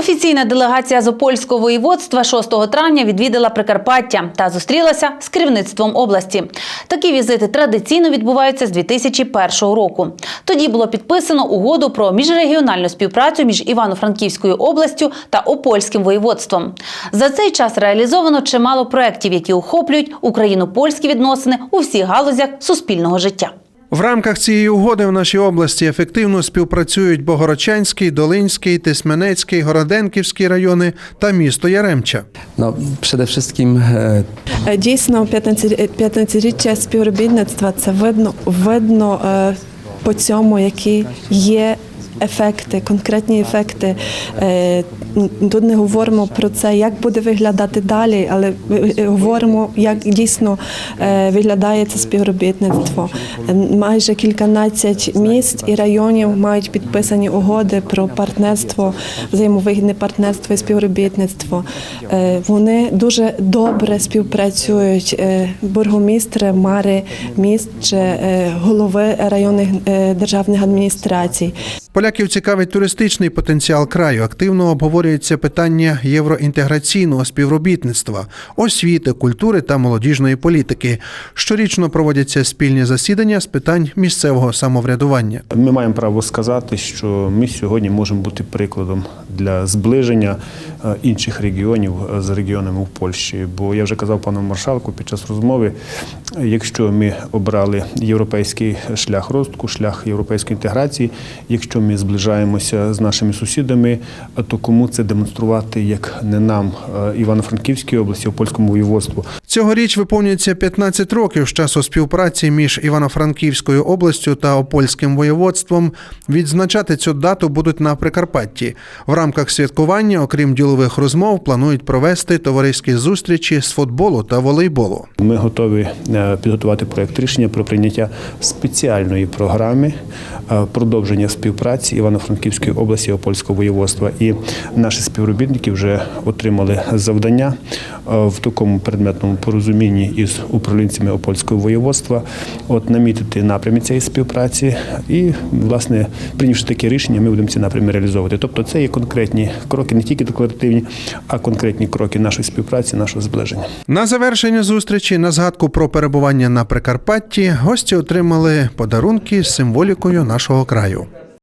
Офіційна делегація з Опольського воєводства 6 травня відвідала Прикарпаття та зустрілася з керівництвом області. Такі візити традиційно відбуваються з 2001 року. Тоді було підписано угоду про міжрегіональну співпрацю між Івано-Франківською областю та Опольським воєводством. За цей час реалізовано чимало проєктів, які охоплюють україно-польські відносини у всіх галузях суспільного життя. В рамках цієї угоди в нашій області ефективно співпрацюють Богородчанський, Долинський, Тисменецький, Городенківський райони та місто Яремча. No, przede wszystkim Е, Дійсно, 15 15-річчя співробітництва це видно, видно е, по цьому, які є ефекти, конкретні ефекти. Е, Тут не говоримо про це, як буде виглядати далі, але е, говоримо, як дійсно е, виглядає це співробітництво. Майже кільканадцять міст і районів мають підписані угоди про партнерство, взаємовигідне партнерство і співробітництво. Вони дуже добре співпрацюють. Бургомістри, мари міст чи голови районних державних адміністрацій. Поляків цікавить туристичний потенціал краю. Активно обговорюється питання євроінтеграційного співробітництва, освіти, культури та молодіжної політики. Щорічно проводяться спільні засідання з питань місцевого самоврядування. Ми маємо право сказати, що ми сьогодні можемо бути прикладом для зближення е, інших регіонів е, з регіонами в Польщі. Бо я вже казав пану маршалку під час розмови, якщо ми обрали європейський шлях розвитку, шлях європейської інтеграції, якщо ми зближаємося з нашими сусідами, то кому це демонструвати, як не нам, е, Івано-Франківській області, в польському воєводству. Цьогоріч виповнюється 15 років з часу співпраці між Івано-Франківською областю та Опольським воєводством. Відзначати цю дату будуть на Прикарпатті. В рамках святкування, окрім ділових розмов, планують провести товариські зустрічі з футболу та волейболу. Ми готові е, підготувати проект рішення про прийняття спеціальної програми е, продовження співпраці Івано-Франківської області Опольського воєводства. І наші співробітники вже отримали завдання е, в такому предметному порозумінні із управлінцями Опольського воєводства, от намітити напрямі цієї співпраці. І, власне, прийнявши таке рішення, ми будемо ці напрями реалізовувати. Тобто, це є конкретні кроки, не тільки декларативні, а конкретні кроки нашої співпраці, нашого зближення. На завершення зустрічі на згадку про перебування на Прикарпатті гості отримали подарунки з символікою нашого краю.